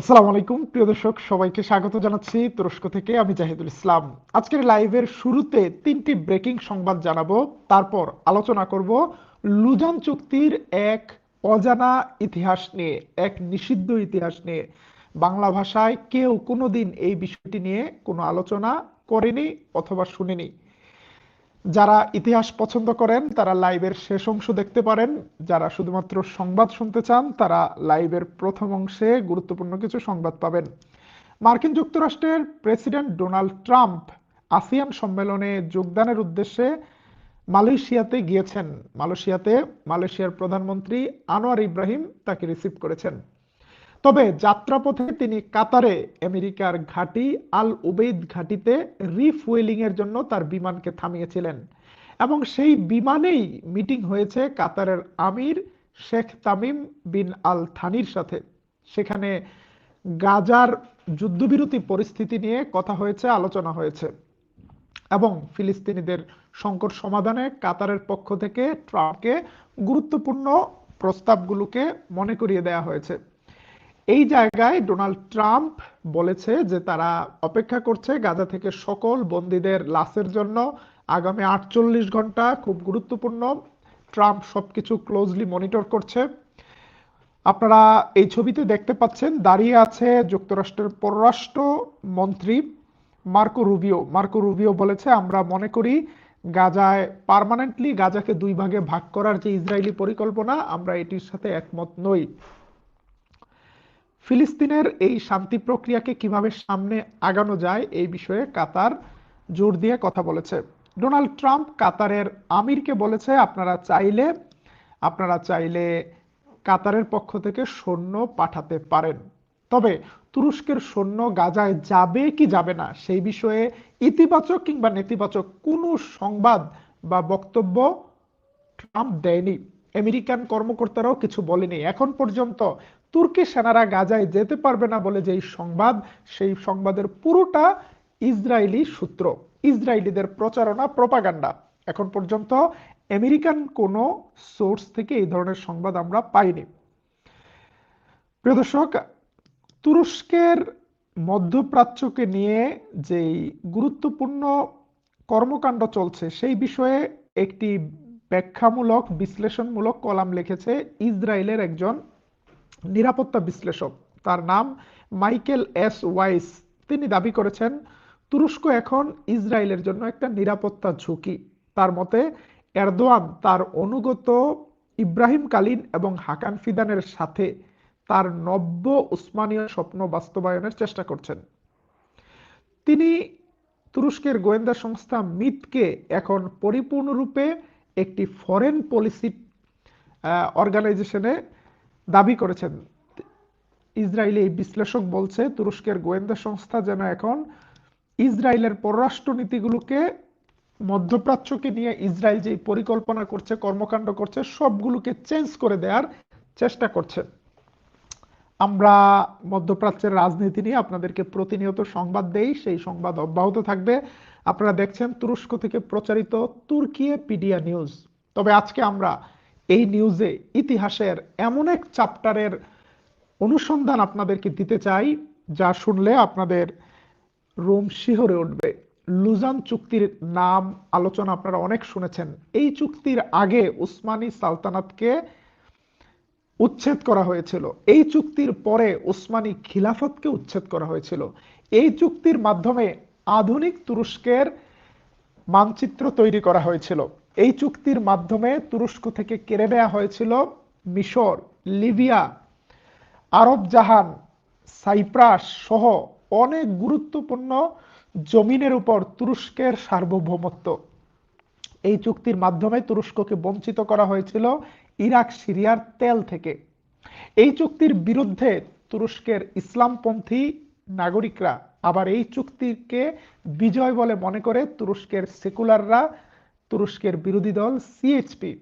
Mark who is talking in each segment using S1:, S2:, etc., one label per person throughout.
S1: আসসালামু আলাইকুম, প্রিয় দর্শক, সবাইকে স্বাগত জানাচ্ছি তুরস্ক থেকে। আমি জাহিদুল ইসলাম। আজকের লাইভের শুরুতে তিনটি ব্রেকিং সংবাদ জানাব। তারপর আলোচনা করব লুজান চুক্তির এক অজানা ইতিহাস নিয়ে, এক নিষিদ্ধ ইতিহাস নিয়ে। বাংলা ভাষায় কেউ কোনোদিন এই বিষয়টি নিয়ে কোনো আলোচনা করেনি অথবা শুনেনি। যারা ইতিহাস পছন্দ করেন, তারা লাইভের শেষ অংশ দেখতে পারেন। যারা শুধুমাত্র সংবাদ শুনতে চান, তারা লাইভের প্রথম অংশে গুরুত্বপূর্ণ কিছু সংবাদ পাবেন। মার্কিন যুক্তরাষ্ট্রের প্রেসিডেন্ট ডোনাল্ড ট্রাম্প আসিয়ান সম্মেলনে যোগদানের উদ্দেশ্যে মালয়েশিয়াতে গিয়েছেন। মালয়েশিয়াতে মালয়েশিয়ার প্রধানমন্ত্রী আনোয়ার ইব্রাহিম তাকে রিসিভ করেছেন। তবে যাত্রাপথে তিনি কাতারে আমেরিকার ঘাঁটি আল উবেইদ ঘাঁটিতে রিফুয়েলিং এর জন্য তার বিমানকে থামিয়েছিলেন। এবং সেই বিমানেই মিটিং হয়েছে কাতারের আমির শেখ তামিম বিন আল থানির সাথে। সেখানে গাজার যুদ্ধবিরতি পরিস্থিতি নিয়ে কথা হয়েছে, আলোচনা হয়েছে এবং ফিলিস্তিনিদের সংকট সমাধানে কাতারের পক্ষ থেকে ট্রাম্পকে গুরুত্বপূর্ণ প্রস্তাবগুলোকে মনে করিয়ে দেয়া হয়েছে। এই জায়গায় ডোনাল্ড ট্রাম্প বলেছে যে তারা অপেক্ষা করছে গাজা থেকে সকল বন্দীদের লাশের জন্য। আগামী আটচল্লিশ ঘণ্টা খুব গুরুত্বপূর্ণ। ট্রাম্প সবকিছু ক্লোজলি মনিটর করছে। আপনারা এই ছবিতে দেখতে পাচ্ছেন, দাঁড়িয়ে আছে যুক্তরাষ্ট্রের পররাষ্ট্র মন্ত্রী মার্কো রুবিও। মার্কো রুবিও বলেছে, আমরা মনে করি গাজায় পারমানেন্টলি গাজাকে দুই ভাগে ভাগ করার যে ইসরায়েলি পরিকল্পনা, আমরা এটির সাথে একমত নই। ফিলিস্তিনের এই শান্তি প্রক্রিয়াকে কীভাবে সামনে আগানো যায় এই বিষয়ে কাতার জোর দিয়ে কথা বলেছে। ডোনাল্ড ট্রাম্প কাতারের আমিরকে বলেছে, আপনারা চাইলে আপনারা চাইলে কাতারের পক্ষ থেকে সৈন্য পাঠাতে পারেন। তবে তুরস্কের সৈন্য গাজায় যাবে কি যাবে না, সেই বিষয়ে ইতিবাচক কিংবা নেতিবাচক কোনো সংবাদ বা বক্তব্য ট্রাম্প দেয়নি। আমেরিকান কর্মকর্তারাও কিছু বলেনি। এখন পর্যন্ত তুর্কি সেনারা গাজায় যেতে পারবে না বলে যেই সংবাদ, সেই সংবাদের পুরোটা ইসরায়েলি সূত্র। ইসরায়েলিদের প্রচারণা, প্রপাগান্ডা। এখন পর্যন্ত আমেরিকান কোনো সোর্স থেকে এই ধরনের সংবাদ আমরা পাইনি। প্রিয় দর্শক, তুরস্কের মধ্যপ্রাচ্যকে নিয়ে যেই গুরুত্বপূর্ণ কর্মকাণ্ড চলছে, সেই বিষয়ে একটি ব্যাখ্যামূলক, বিশ্লেষণমূলক কলাম লিখেছে ইসরায়েলের একজন নিরাপত্তা বিশ্লেষক। তার নাম মাইকেল এস ওয়াইস। তিনি দাবি করেছেন, তুরস্ক এখন ইসরায়েলের জন্য একটা নিরাপত্তা ঝুঁকি। তার মতে, এরদোয়ান তার অনুগত ইব্রাহিম কালিন এবং হাকান ফিদানের সাথে তার নব্য উসমানীয় স্বপ্ন বাস্তবায়নের চেষ্টা করছেন। তিনি তুরস্কের গোয়েন্দা সংস্থা মিতকে এখন পরিপূর্ণরূপে একটি ফরেন পলিসি অর্গানাইজেশনে দাবি করেছেন। ইসরায়েলি এই বিশ্লেষক বলছে, তুরস্কের গোয়েন্দা সংস্থা যেন এখন ইসরায়েলের পররাষ্ট্র নীতিগুলোকে মধ্যপ্রাচ্যকে নিয়ে ইসরায়েল যে পরিকল্পনা করছে, কর্মকাণ্ড করছে, সবগুলোকে চেঞ্জ করে দেওয়ার চেষ্টা করছে। আমরা মধ্যপ্রাচ্যের রাজনীতি নিয়ে আপনাদেরকে প্রতিনিয়ত সংবাদ দেই, সেই সংবাদ অব্যাহত থাকবে। আপনারা দেখছেন তুরস্ক থেকে প্রচারিত তুর্কিয়ে পিডিয়া নিউজ। তবে আজকে আমরা এই নিউজে ইতিহাসের এমন এক চ্যাপ্টারের অনুসন্ধান আপনাদেরকে দিতে চাই, যা শুনলে আপনাদের রোম শিহরে উঠবে। লুজান চুক্তির নাম আলোচনা আপনারা অনেক শুনেছেন। এই চুক্তির আগে উসমানী সালতানাতকে উচ্ছেদ করা হয়েছিল। এই চুক্তির পরে উসমানী খিলাফতকে উচ্ছেদ করা হয়েছিল। এই চুক্তির মাধ্যমে আধুনিক তুরস্কের মানচিত্র তৈরি করা হয়েছিল। এই চুক্তির মাধ্যমে তুরস্ক থেকে কেড়ে নেওয়া হয়েছিল মিশর, লিবিয়া, আরব জাহান, সাইপ্রাস সহ অনেক গুরুত্বপূর্ণ জমিনের উপর তুরস্কের সার্বভৌমত্ব। এই চুক্তির মাধ্যমে তুরস্ককে বঞ্চিত করা হয়েছিল ইরাক, সিরিয়ার তেল থেকে। এই চুক্তির বিরুদ্ধে তুরস্কের ইসলামপন্থী নাগরিকরা আবার এই চুক্তিকে বিজয় বলে মনে করে তুরস্কের সেকুলাররা তুরস্কের বিরোধী দল সিএইচপি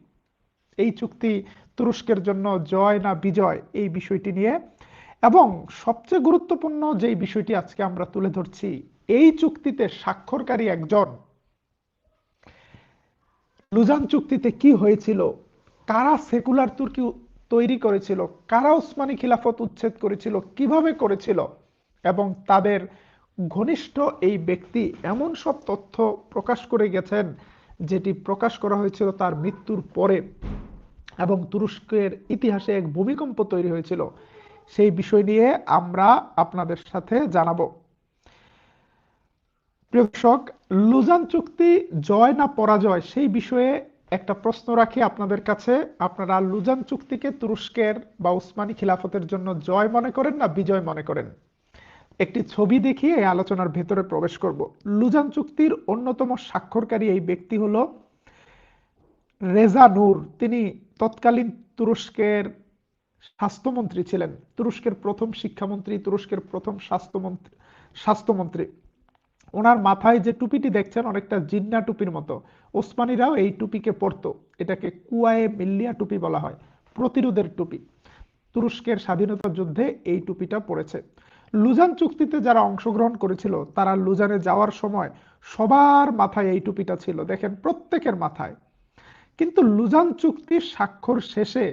S1: এই চুক্তি তুরস্কের জন্য জয় না বিজয়, এই বিষয়টি নিয়ে। এবং সবচেয়ে গুরুত্বপূর্ণ যে বিষয়টি আজকে আমরা তুলে ধরছি, এই চুক্তিতে স্বাক্ষরকারী একজন। লুজান চুক্তিতে কি হয়েছিল? কারা সেকুলার তুর্কি তৈরি করেছিল? কারা ওসমানী খিলাফত উচ্ছেদ করেছিল? কীভাবে করেছিল? এবং তাদের ঘনিষ্ঠ এই ব্যক্তি এমন সব তথ্য প্রকাশ করে গেছেন যেটি প্রকাশ করা হয়েছিল তার মৃত্যুর পরে এবং তুরস্কের ইতিহাসে এক ভূমিকম্প তৈরি হয়েছিল। সেই বিষয় নিয়ে আমরা আপনাদের সাথে জানাব। প্রেক্ষক লুজান চুক্তি জয় না পরাজয়, সেই বিষয়ে একটা প্রশ্ন রাখি আপনাদের কাছে। আপনারা লুজান চুক্তিকে তুরস্কের বা উসমানী খিলাফতের জন্য জয় মনে করেন না বিজয় মনে করেন? একটি ছবি দেখিয়ে এই আলোচনার ভেতরে প্রবেশ করব। লুজান চুক্তির অন্যতম স্বাক্ষরকারী এই ব্যক্তি হলো রেজা নূর। তিনি তৎকালীন তুরস্কের স্বাস্থ্যমন্ত্রী ছিলেন। তুরস্কের প্রথম শিক্ষামন্ত্রী, তুরস্কের প্রথম স্বাস্থ্যমন্ত্রী স্বাস্থ্যমন্ত্রী। ওনার মাথায় যে টুপিটি দেখছেন, অনেকটা জিন্না টুপির মতো। ওসমানীরাও এই টুপিকে পরতো। এটাকে কুয়ায়ে মিল্লিয়া টুপি বলা হয়, প্রতিরোধের টুপি। তুরস্কের স্বাধীনতা যুদ্ধে এই টুপিটা পড়েছে লুজান চুক্তিতে যারা অংশগ্রহণ করেছিল, তারা লুজানে যাওয়ার সময় সবার মাথায় এই টুপিটা ছিল, দেখেন প্রত্যেকের মাথায়। কিন্তু লুজান চুক্তির স্বাক্ষর শেষে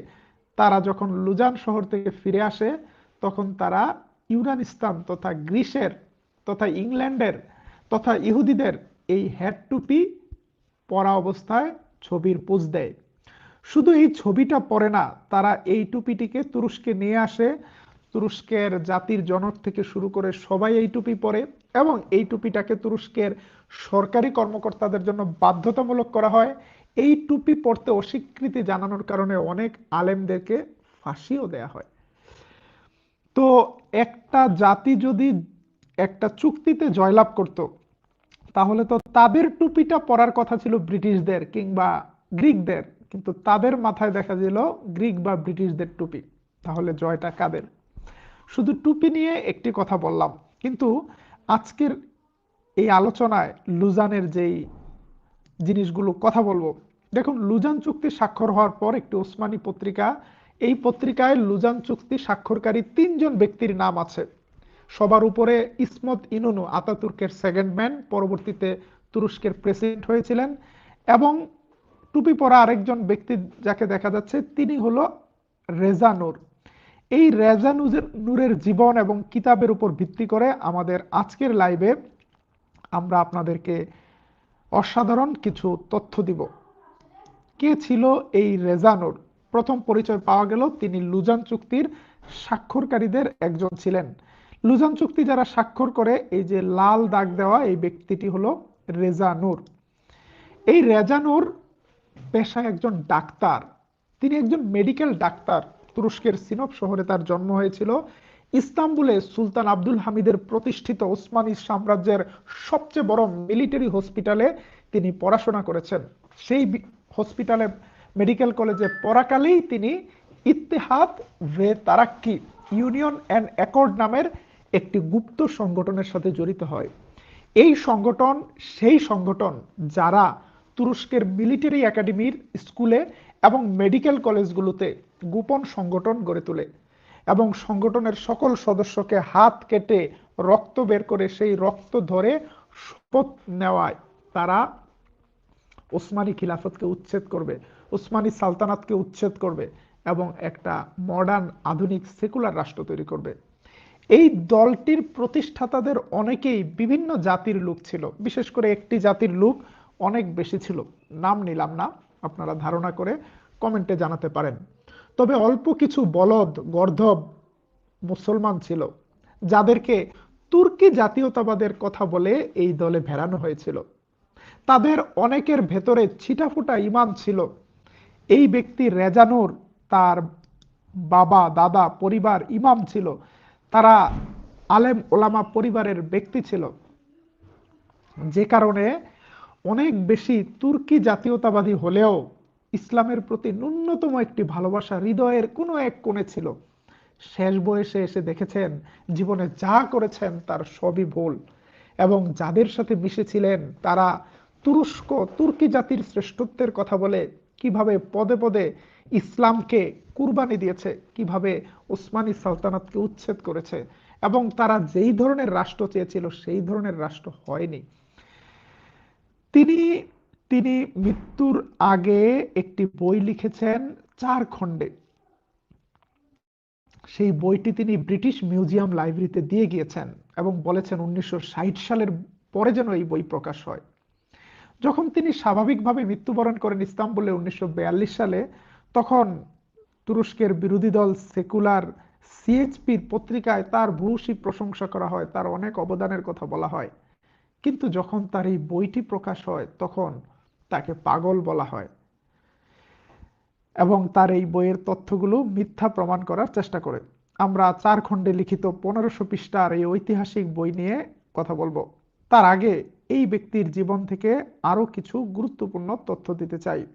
S1: তারা যখন লুজান শহর থেকে ফিরে আসে, তখন তারা ইউরানিস্তান তথা গ্রিসের তথা ইংল্যান্ডের তথা ইহুদিদের এই হ্যাট টুপি পরা অবস্থায় ছবির পোজ দেয়। শুধু এই ছবিটা পরে না, তারা এই টুপিটিকে তুরস্কে নিয়ে আসে তুরস্কের জাতির জনক থেকে শুরু করে সবাই এই টুপি পরে এবং এই টুপিটাকে তুরস্কের সরকারি কর্মকর্তাদের জন্য বাধ্যতামূলক করা হয়। এই টুপি পরতে অস্বীকৃতি জানানোর কারণে অনেক আলেমদেরকে ফাঁসিও দেয়া হয়। তো একটা জাতি যদি একটা চুক্তিতে জয়লাভ করত, তাহলে তো তাদের টুপিটা পরার কথা ছিল ব্রিটিশদের কিংবা গ্রিকদের, কিন্তু তাদের মাথায় দেখা দিল গ্রিক বা ব্রিটিশদের টুপি। তাহলে জয়টা কাদের? শুধু টুপি নিয়ে একটি কথা বললাম। কিন্তু আজকের এই আলোচনায় লুজানের যেই জিনিসগুলো কথা বলব, দেখুন লুজান চুক্তি স্বাক্ষর হওয়ার পর একটি ওসমানী পত্রিকা, এই পত্রিকায় লুজান চুক্তি স্বাক্ষরকারী তিনজন ব্যক্তির নাম আছে। সবার উপরে ইসমত ইনুনু আতাতুর্কের সেকেন্ড ম্যান পরবর্তীতে তুরস্কের প্রেসিডেন্ট হয়েছিলেন এবং টুপি পরা আরেকজন ব্যক্তি যাকে দেখা যাচ্ছে, তিনি হলো রেজা নূর। এই রেজা নূরের জীবন এবং কিতাবের উপর ভিত্তি করে আমাদের আজকের লাইভে আমরা আপনাদেরকে অসাধারণ কিছু তথ্য দিব। কে ছিল এই রেজানুর প্রথম পরিচয় পাওয়া গেল তিনি লুজান চুক্তির স্বাক্ষরকারীদের একজন ছিলেন। লুজান চুক্তি যারা স্বাক্ষর করে, এই যে লাল দাগ দেওয়া এই ব্যক্তিটি হলো রেজানুর এই রেজানুর পেশায় একজন ডাক্তার। তিনি একজন মেডিকেল ডাক্তার। তুরস্কের সিনপ শহরে তার জন্ম হয়েছিল। ইস্তাম্বুলে সুলতান আব্দুল হামিদের প্রতিষ্ঠিত ওসমানী সাম্রাজ্যের সবচেয়ে বড় মিলিটারি হসপিটালে তিনি পড়াশোনা করেছেন। সেই হসপিটালে মেডিকেল কলেজে পড়াকালেই তিনি Ittihad ve Terakki union and accord নামের একটি গুপ্ত সংগঠনের সাথে জড়িত হয়। এই সংগঠন, সেই সংগঠন যারা তুরস্কের মিলিটারি একাডেমির স্কুলে এবং মেডিকেল কলেজগুলোতে গোপন সংগঠন গড়ে তোলে এবং সংগঠনের সকল সদস্যকে হাত কেটে রক্ত বের করে সেই রক্ত ধরে শপথ নেওয়ায় তারা ওসমানী খিলাফতকে উচ্ছেদ করবে, ওসমানী সালতানাতকে উচ্ছেদ করবে এবং একটা মডার্ন আধুনিক সেকুলার রাষ্ট্র তৈরি করবে। এই দলটির প্রতিষ্ঠাতাদের অনেকেই বিভিন্ন জাতির লোক ছিল, বিশেষ করে একটি জাতির লোক অনেক বেশি ছিল। নাম নিলাম না, আপনারা ধারণা করে কমেন্টে জানাতে পারেন। তবে অল্প কিছু বলদ, গর্ধব মুসলমান ছিল, যাদেরকে তুর্কি জাতীয়তাবাদের কথা বলে এই দলে ভেড়ানো হয়েছিল। তাদের অনেকের ভেতরে ছিটাফুটা ইমান ছিল। এই ব্যক্তি রেজানুর, তার বাবা, দাদা, পরিবার ইমাম ছিল। তারা আলেম ওলামা পরিবারের ব্যক্তি ছিল। যে কারণে অনেক বেশি তুর্কি জাতীয়তাবাদী হলেও ইসলামের প্রতি ন্যূনতম একটি ভালোবাসা হৃদয়ের কোনো এক কোণে ছিল। শেষ বয়সে এসে দেখেছেন, জীবনে যা করেছেন তার সবই ভুল এবং যাদের সাথে মিশেছিলেন তারা তুরস্ক, তুর্কি জাতির শ্রেষ্ঠত্বের কথা বলে কীভাবে পদে পদে ইসলামকে কুরবানি দিয়েছে, কীভাবে ওসমানী সালতানাতকে উচ্ছেদ করেছে এবং তারা যেই ধরনের রাষ্ট্র চেয়েছিল সেই ধরনের রাষ্ট্র হয়নি। তিনি তিনি মৃত্যুর আগে একটি বই লিখেছেন চার খণ্ডে সেই বইটি তিনি ব্রিটিশ মিউজিয়াম লাইব্রেরিতে দিয়ে গিয়েছেন এবং বলেছেন উনিশশো ষাট সালের পরে যেন এই বই প্রকাশ হয়। যখন তিনি স্বাভাবিকভাবে মৃত্যুবরণ করেন ইস্তাম্বুলে উনিশশো বিয়াল্লিশ সালে, তখন তুরস্কের বিরোধী দল সেকুলার সিএইচপির পত্রিকায় তার ভূয়সী প্রশংসা করা হয়, তার অনেক অবদানের কথা বলা হয়। কিন্তু যখন তার এই বইটি প্রকাশ হয়, তখন তাকে পাগল বলা হয়। এবং তার এই বইয়ের তথ্যগুলো মিথ্যা প্রমাণ করার চেষ্টা করে। আমরা চার খণ্ডে লিখিত পনেরোশো পৃষ্ঠার এই ঐতিহাসিক বই নিয়ে কথা বলব। তার আগে এই ব্যক্তির জীবন থেকে আরও কিছু গুরুত্বপূর্ণ তথ্য দিতে চাই।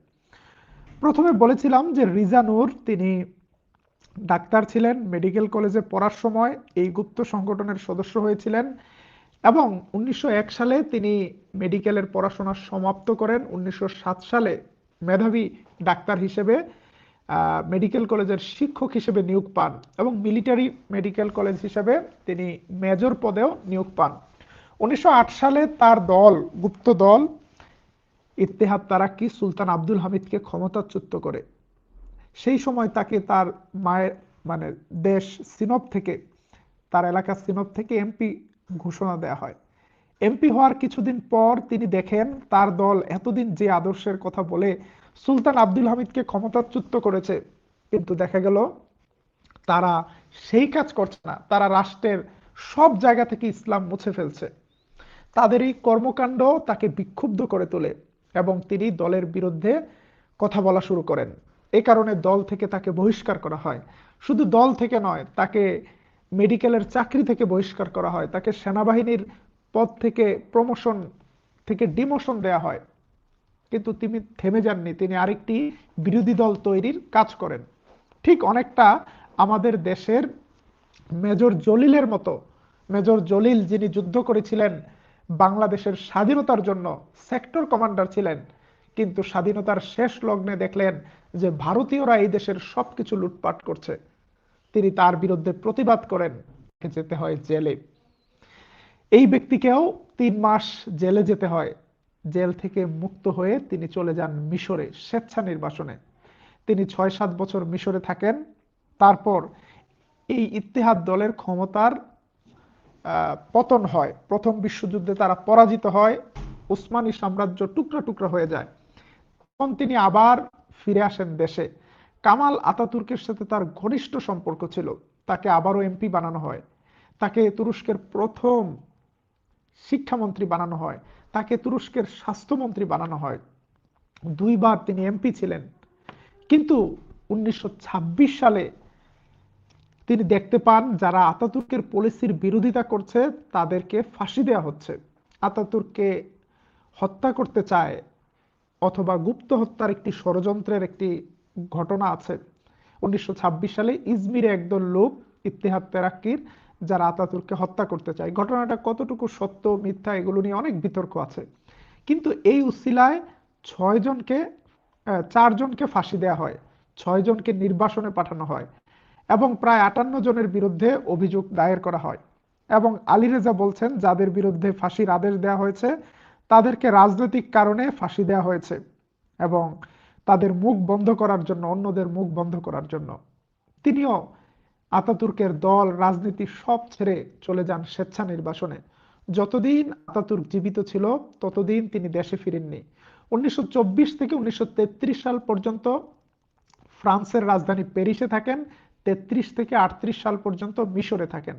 S1: প্রথমে বলেছিলাম যে রিজানুর তিনি ডাক্তার ছিলেন, মেডিকেল কলেজে পড়ার সময় এই গুপ্ত সংগঠনের সদস্য হয়েছিলেন। এবং উনিশশো এক সালে তিনি মেডিকেলের পড়াশোনা সমাপ্ত করেন। উনিশশো সাত সালে মেধাবী ডাক্তার হিসেবে মেডিকেল কলেজের শিক্ষক হিসেবে নিয়োগ পান এবং মিলিটারি মেডিকেল কলেজ হিসেবে তিনি মেজর পদেও নিয়োগ পান। উনিশশো আট সালে তার দল, গুপ্ত দল, ইত্তেহাদ তারাক্কি সুলতান আব্দুল হামিদকে ক্ষমতাচ্যুত করে। সেই সময় তাকে তার মায়ের মানে দেশ সিনব থেকে, তার এলাকার সিনব থেকে এমপি ঘোষণা দেয়া হয়। এমপি হওয়ার কিছুদিন পর তিনি দেখেন তার দল এতদিন যে আদর্শের কথা বলে সুলতান আব্দুল হামিদকে ক্ষমতাচ্যুত করেছে, কিন্তু দেখা গেল তারা সেই কাজ করছে না। তারা রাষ্ট্রের সব জায়গা থেকে ইসলাম মুছে ফেলছে। তাদের এই কর্মকাণ্ড তাকে বিক্ষুব্ধ করে তোলে এবং তিনি দলের বিরুদ্ধে কথা বলা শুরু করেন। এই কারণে দল থেকে তাকে বহিষ্কার করা হয়। শুধু দল থেকে নয়, তাকে মেডিকেলের চাকরি থেকে বহিষ্কার করা হয়। তাকে সেনাবাহিনীর পদ থেকে প্রমোশন থেকে ডিমোশন দেয়া হয়। কিন্তু তিনি থেমে যাননি। তিনি আরেকটি বিরোধী দল তৈরির কাজ করেন। ঠিক অনেকটা আমাদের দেশের মেজর জলিলের মতো, মেজর জলিল যিনি যুদ্ধ করেছিলেন, বাংলাদেশের স্বাধীনতার জন্য সেক্টর কমান্ডার ছিলেন, কিন্তু স্বাধীনতার শেষ লগ্নে দেখলেন যে ভারতীয়রা এই দেশের সবকিছু লুটপাট করছে। তিনি তার বিরুদ্ধে প্রতিবাদ করেন। যেতে হয় জেলে। এই ব্যক্তিকেও তিন মাস জেলে যেতে হয়। জেল থেকে মুক্ত হয়ে তিনি চলে যান মিশরে স্বেচ্ছা নির্বাসনে। তিনি ছয় সাত বছর মিশরে থাকেন। তারপর এই ইতিহাদ দলের ক্ষমতার পতন হয়। প্রথম বিশ্বযুদ্ধে তারা পরাজিত হয়। উসমানী সাম্রাজ্য টুকরা টুকরা হয়ে যায়। তখন তিনি আবার ফিরে আসেন দেশে। কামাল আতাতুর্কের সাথে তার ঘনিষ্ঠ সম্পর্ক ছিল। তাকে আবারও এমপি বানানো হয়। তাকে তুরস্কের প্রথম শিক্ষামন্ত্রী বানানো হয়। তাকে তুরস্কের স্বাস্থ্যমন্ত্রী বানানো হয়। দুইবার তিনি এমপি ছিলেন। কিন্তু উনিশশো ছাব্বিশ সালে তিনি দেখতে পান, যারা আতাতুর্কের পলিসির বিরোধিতা করছে, তাদেরকে ফাঁসি দেওয়া হচ্ছে। আতাতুর্ককে হত্যা করতে চায় অথবা গুপ্ত হত্যার একটি ষড়যন্ত্রের একটি ঘটনা আছে। উনিশশো সালে ইজমিরে একদল লোক ইতিহাদ তেরাক্কির, যারা আতাতুর্ককে হত্যা করতে চায়। ঘটনাটা কতটুকু সত্য, মিথ্যা, এগুলো নিয়ে অনেক বিতর্ক আছে। কিন্তু এই উসিলায় ছয় জনকে চারজনকে ফাঁসি দেওয়া হয়। ছয় জনকে নির্বাসনে পাঠানো হয় এবং প্রায় আটান্ন জনের বিরুদ্ধে অভিযোগ দায়ের করা হয়। এবং আলী রেজা বলছেন, যাদের বিরুদ্ধে ফাঁসির আদেশ দেওয়া হয়েছে, তাদেরকে রাজনৈতিক কারণে ফাঁসি দেওয়া হয়েছে। এবং তাদের মুখ বন্ধ করার জন্য, অন্যদের মুখ বন্ধ করার জন্য। তিনিও আতাতুর্কের দল, রাজনীতি সব ছেড়ে চলে যান স্বেচ্ছা নির্বাসনে। যতদিন আতাতুর্ক জীবিত ছিল, ততদিন তিনি দেশে ফিরেননি। উনিশশো চব্বিশ থেকে উনিশশো তেত্রিশ সাল পর্যন্ত ফ্রান্সের রাজধানী প্যারিসে থাকেন, তেত্রিশ থেকে আটত্রিশ সাল পর্যন্ত মিশরে থাকেন।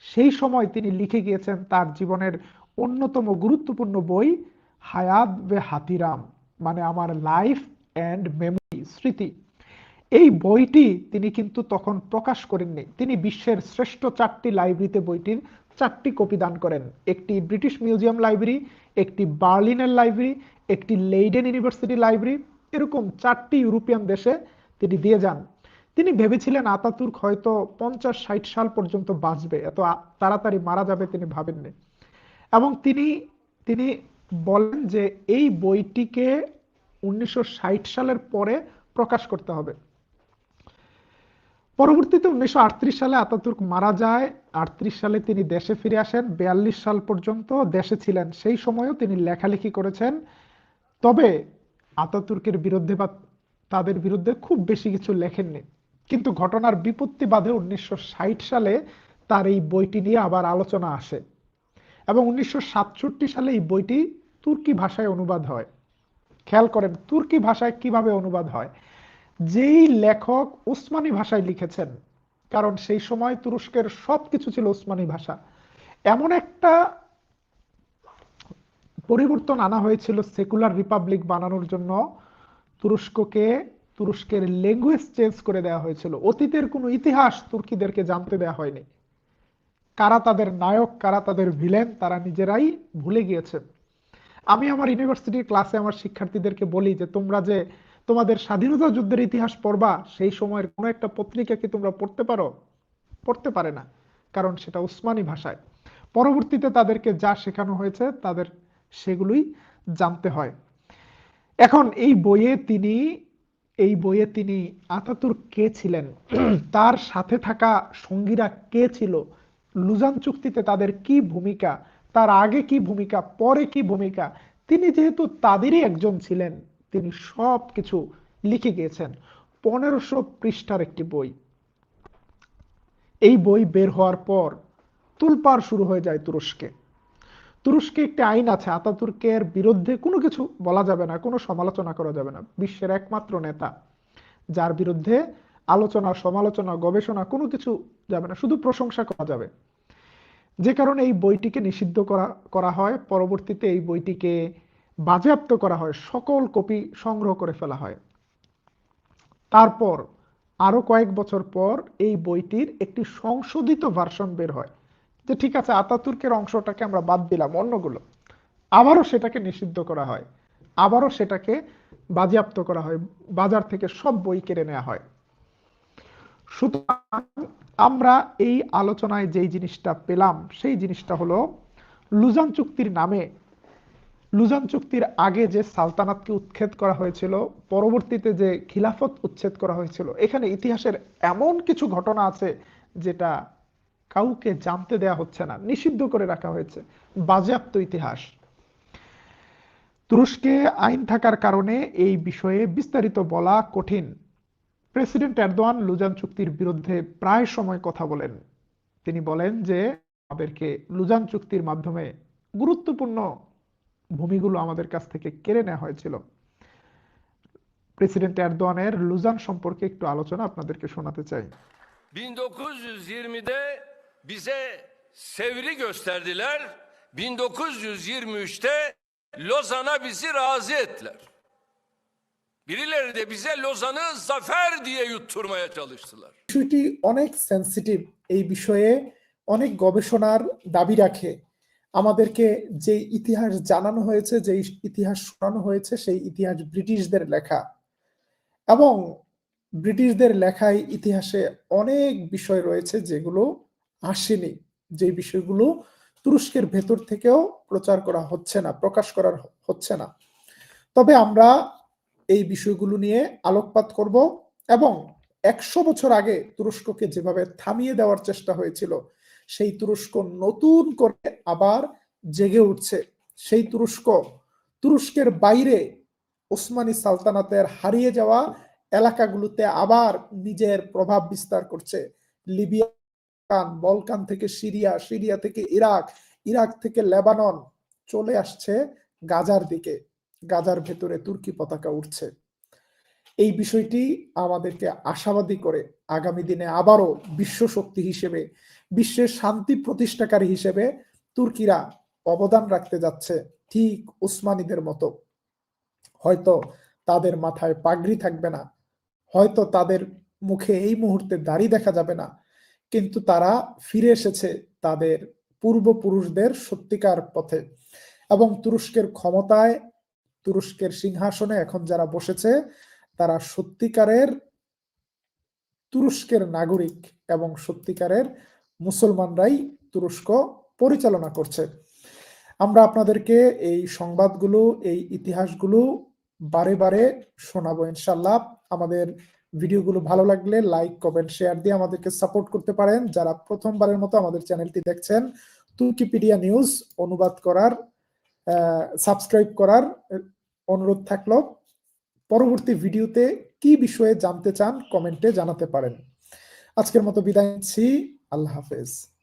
S1: সেই সময় তিনি লিখে গিয়েছেন তার জীবনের অন্যতম গুরুত্বপূর্ণ বই, হায়াত বে হাতিরাম মানে আমার লাইফ অ্যান্ড মেমোরি স্মৃতি। এই বইটি তিনি কিন্তু তখন প্রকাশ করেননি। তিনি বিশ্বের শ্রেষ্ঠ চারটি লাইব্রেরিতে বইটির চারটি কপি দান করেন। একটি ব্রিটিশ মিউজিয়াম লাইব্রেরি, একটি বার্লিনের লাইব্রেরি, একটি লেইডেন ইউনিভার্সিটি লাইব্রেরি, এরকম চারটি ইউরোপিয়ান দেশে তিনি দিয়ে যান। তিনি ভেবেছিলেন আতাতুর্ক হয়তো পঞ্চাশ, ষাট সাল পর্যন্ত বাঁচবে, এত তাড়াতাড়ি মারা যাবে তিনি ভাবেননি। এবং তিনি তিনি বলেন যে এই বইটিকে উনিশশো ষাট সালের পরে প্রকাশ করতে হবে। পরবর্তীতে উনিশশো আটত্রিশ সালে আতাতুর্ক মারা যায়। আটত্রিশ সালে তিনি দেশে ফিরে আসেন। বিয়াল্লিশ সাল পর্যন্ত দেশে ছিলেন। সেই সময়ও তিনি লেখালেখি করেছেন। তবে আতাতুর্কের বিরুদ্ধে বা তাদের বিরুদ্ধে খুব বেশি কিছু লেখেননি। কিন্তু ঘটনার বিপত্তি বাদে উনিশশো ষাট সালে তার এই বইটি নিয়ে আবার আলোচনা আসে এবং উনিশশো সাতষট্টি সালে এই বইটি তুর্কি ভাষায় অনুবাদ হয়। খেয়াল করেন তুর্কি ভাষায় কীভাবে অনুবাদ হয়। যেই লেখক উসমানী ভাষায় লিখেছেন, কারণ সেই সময় তুরস্কের সবকিছু ছিল উসমানী ভাষা, এমন একটা পরিবর্তন আনা হয়েছিল সেকুলার রিপাবলিক বানানোর জন্য। তুরস্ককে, তুরস্কের ল্যাঙ্গুয়েজ চেঞ্জ করে দেওয়া হয়েছিল। অতীতের কোনো ইতিহাস তুর্কিদেরকে জানতে দেওয়া হয়নি। কারা তাদের নায়ক, কারা তাদের ভিলেন, তারা নিজেরাই ভুলে গিয়েছে আমি আমার ইউনিভার্সিটির ক্লাসে আমার শিক্ষার্থীদেরকে বলি যে, তোমরা যে তোমাদের স্বাধীনতা যুদ্ধের ইতিহাস পড়বা, সেই সময়ের কোনো একটা পত্রিকা কি তোমরা পড়তে পারো? পড়তে পারে না, কারণ সেটা উসমানী ভাষায়। পরবর্তীতে তাদেরকে যা শেখানো হয়েছে, তাদের সেগুলোই জানতে হয়। এখন এই বইয়ে তিনি, এই বইয়ে তিনি আতাতুর কে ছিলেন? তার সাথে থাকা সঙ্গীরা কে ছিল? লুজান চুক্তিতে তাদের কি ভূমিকা? তার আগে কি ভূমিকা, পরে কি ভূমিকা, তিনি যেহেতু তাদেরই একজন ছিলেন, তিনি সব কিছু লিখে গিয়েছেন। পনেরোশো পৃষ্ঠার একটি বই। এই বই বের হওয়ার পর তুলপার শুরু হয়ে যায় তুরস্কে। তুরস্কে একটি আইন আছে, আতাতুর্কের বিরুদ্ধে কোনো কিছু বলা যাবে না, কোনো সমালোচনা করা যাবে না। বিশ্বের একমাত্র নেতা, যার বিরুদ্ধে আলোচনা, সমালোচনা, গবেষণা কোনো কিছু যাবে না, শুধু প্রশংসা করা যাবে। যে কারণে এই বইটিকে নিষিদ্ধ করা করা হয়। পরবর্তীতে এই বইটিকে বাজেয়াপ্ত করা হয়। সকল কপি সংগ্রহ করে ফেলা হয়। তারপর আরও কয়েক বছর পর এই বইটির একটি সংশোধিত ভার্সন বের হয়। যে ঠিক আছে, আতাতুর্কের অংশটাকে আমরা বাদ দিলাম, অন্যগুলো। আবারও সেটাকে নিষিদ্ধ করা হয়। আবারও সেটাকে বাজেয়াপ্ত করা হয়। বাজার থেকে সব বই কেড়ে নেওয়া হয়। সুতরাং আমরা এই আলোচনায় যেই জিনিসটা পেলাম, সেই জিনিসটা হলো লুজান চুক্তির নামে। লুজান চুক্তির আগে যে সালতানাতকে উচ্ছেদ করা হয়েছিল, পরবর্তীতে যে খিলাফত উচ্ছেদ করা হয়েছিল, এখানে ইতিহাসের এমন কিছু ঘটনা আছে যেটা কাউকে জানতে দেয়া হচ্ছে না, নিষিদ্ধ করে রাখা হয়েছে। বাজেয়াপ্ত ইতিহাস। তুরস্কে আইন থাকার কারণে এই বিষয়ে বিস্তারিত বলা কঠিন। প্রেসিডেন্ট এরদোয়ান লুজান চুক্তির বিরুদ্ধে প্রায় সময় কথা বলেন তিনি বলেন যে, আমাদেরকে লুজান চুক্তির মাধ্যমে গুরুত্বপূর্ণ ভূমিগুলো আমাদের কাছ থেকে কেড়ে নেওয়া হয়েছিল প্রেসিডেন্ট এরদোয়ানের লুজান সম্পর্কে একটু আলোচনা আপনাদেরকে শোনাতে চাই
S2: 1920'de bize Sevr'i gösterdiler. 1923'te Lozan'a bizi razı ettiler. Birileri de bize Lozan'ı zafer diye yutturmaya çalıştılar.
S3: বিষয়টি অনেক সেন্সিটিভ এই বিষয়ে অনেক গবেষণার দাবি রাখে। আমাদেরকে যে ইতিহাস জানানো হয়েছে, যে ইতিহাস শোনানো হয়েছে, সেই ইতিহাস ব্রিটিশদের লেখা। এবং ব্রিটিশদের লেখায় ইতিহাসে অনেক বিষয় রয়েছে যেগুলো আসেনি। যে বিষয়গুলো তুরস্কের ভেতর থেকেও প্রচার করা হচ্ছে না, প্রকাশ করা হচ্ছে না। তবে আমরা এই বিষয়গুলো নিয়ে আলোকপাত করব এবং একশো বছর আগে তুরস্ককে যেভাবে থামিয়ে দেওয়ার চেষ্টা হয়েছিল, সেই তুরস্ক নতুন করে আবার জেগে উঠছে। সেই তুরস্ক, তুরস্কের বাইরে ওসমানী সালতানাতের হারিয়ে যাওয়া এলাকাগুলোতে আবার নিজের প্রভাব বিস্তার করছে। লিবিয়া বলকান থেকে সিরিয়া সিরিয়া থেকে ইরাক ইরাক থেকে লেবানন চলে আসছে গাজার দিকে। গাজার ভেতরে তুর্কি পতাকা উঠছে এই বিষয়টি আমাদেরকে আশাবাদী করে আগামী দিনে আবারও বিশ্ব শক্তি হিসেবে, বিশ্বের শান্তি প্রতিষ্ঠাকারী হিসেবে তুর্কিরা অবদান রাখতে যাচ্ছে ঠিক উসমানীদের মতো। হয়তো তাদের মাথায় পাগড়ি থাকবে না, হয়তো তাদের মুখে এই মুহূর্তে দাড়ি দেখা যাবে না, কিন্তু তারা ফিরে এসেছে তাদের পূর্বপুরুষদের সত্যিকার পথে এবং তুরস্কের ক্ষমতায় তুরস্কের সিংহাসনে এখন যারা বসেছে, তারা সত্যিকারের তুরস্কের নাগরিক এবং সত্যিকারের মুসলমানরাই তুরস্ক পরিচালনা করছে। আমরা আপনাদেরকে এই সংবাদগুলো, এই ইতিহাসগুলো বারে বারে শোনাবো ইনশাল্লাহ আমাদের ভিডিওগুলো ভালো লাগলে লাইক, কমেন্ট, শেয়ার দিয়ে আমাদেরকে সাপোর্ট করতে পারেন। যারা প্রথমবারের মতো আমাদের চ্যানেলটি দেখছেন, তুর্কিপিডিয়া নিউজ অনুবাদ করার সাবস্ক্রাইব করার অনুরোধ থাকল। পরবর্তী ভিডিওতে
S1: কি বিষয়ে জানতে চান কমেন্টে জানাতে পারেন। আজকের মতো বিদায় নিচ্ছি। আল্লাহ হাফেজ।